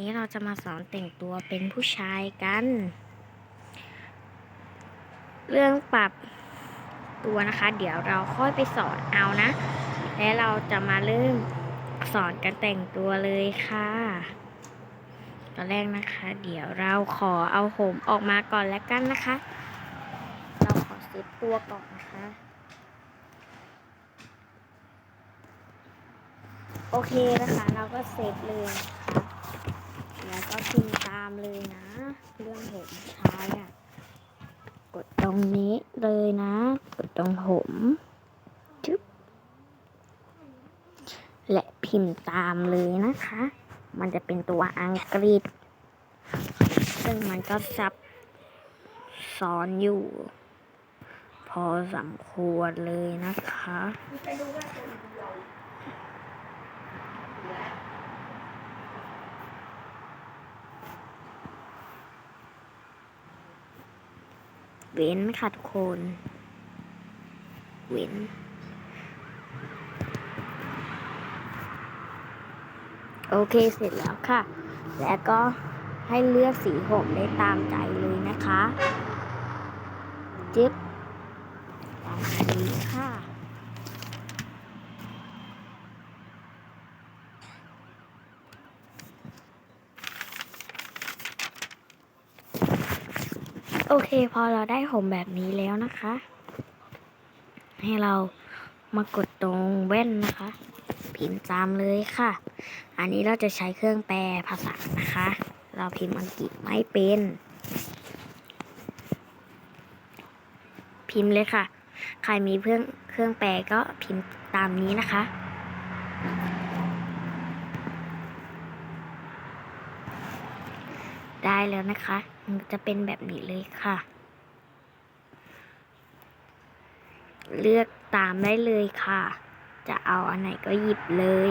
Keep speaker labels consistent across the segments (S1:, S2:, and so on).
S1: นี้เราจะมาสอนแต่งตัวเป็นผู้ชายกัน เรื่องปรับตัวนะคะ เดี๋ยวเราค่อยไปสอนเอานะ และเราจะมาเริ่มสอนกันแต่งตัวเลยค่ะ ตอนแรกนะคะ เดี๋ยวเราขอเอาผมออกมาก่อนแล้วกันนะคะ เราขอเซ็ตตัวก่อนนะคะโอเคนะคะ เราก็เซตเลยนะคะ แล้วก็พิมพ์ตามเลยนะ เรื่องผมชายอะ กดตรงนี้เลยนะ กดตรงผมจึ๊บและพิมพ์ตามเลยนะคะ มันจะเป็นตัวอังกฤษ ซึ่งมันก็ซับซ้อนอยู่ พอสมควรเลยนะคะ เว้นค่ะทุกคน เว้น โอเคเสร็จแล้วค่ะ แล้วก็ให้เลือกสีผมได้ตามใจเลยนะคะ จิ๊บตามนี้ค่ะ โอเค พอเราได้ผมแบบนี้แล้วนะคะ ให้เรามากดตรงแว่นนะคะ พิมพ์ตามเลยค่ะ อันนี้เราจะใช้เครื่องแปลภาษานะคะ เราพิมพ์อังกฤษไม่เป็น พิมพ์เลยค่ะ ใครมีเครื่องเครื่องแปลก็พิมพ์ตามนี้นะคะ ได้แล้วนะคะมันจะเป็นแบบนี้เลยค่ะ เลือกตามได้เลยค่ะ จะเอาอันไหนก็หยิบเลย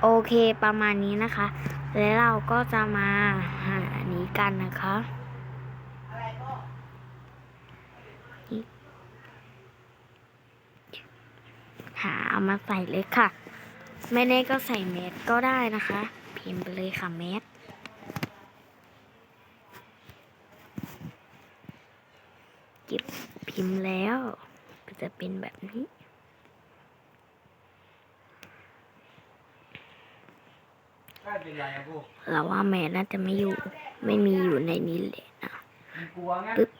S1: โอเคประมาณนี้นะคะ แล้วเราก็จะมาหาอันนี้กันนะคะหาเอามาใส่เลยค่ะ ไม่ได้ก็ใส่เม็ดก็ได้นะคะ พิมพ์ไปเลยค่ะเม็ดจิบพิมพ์แล้ว ก็จะเป็นแบบนี้
S2: ไม่เป็นไรครับพวก
S1: เราว่าแม่น่าจะไม่อยู่ ไม่มีอยู่ในนี้เลยนะ
S2: มันกลัวไง
S1: ปึ๊บ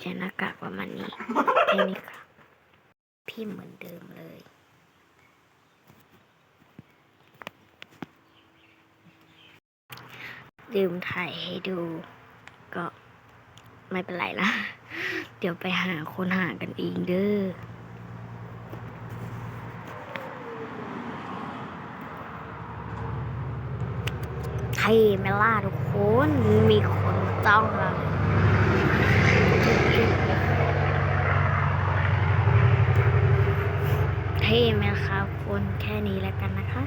S1: ใช้หน้ากากประมาณนี้แค่นี้ค่ะ พิมพ์เหมือนเดิมเลย ลืมถ่ายให้ดู ก็ไม่เป็นไรนะ เดี๋ยวไปหาคนหากันเองเด้อเท่ไหมล่ะทุกคน มีคนจ้องเราเท่ไหมคะคนแค่นี้แล้วกันนะคะ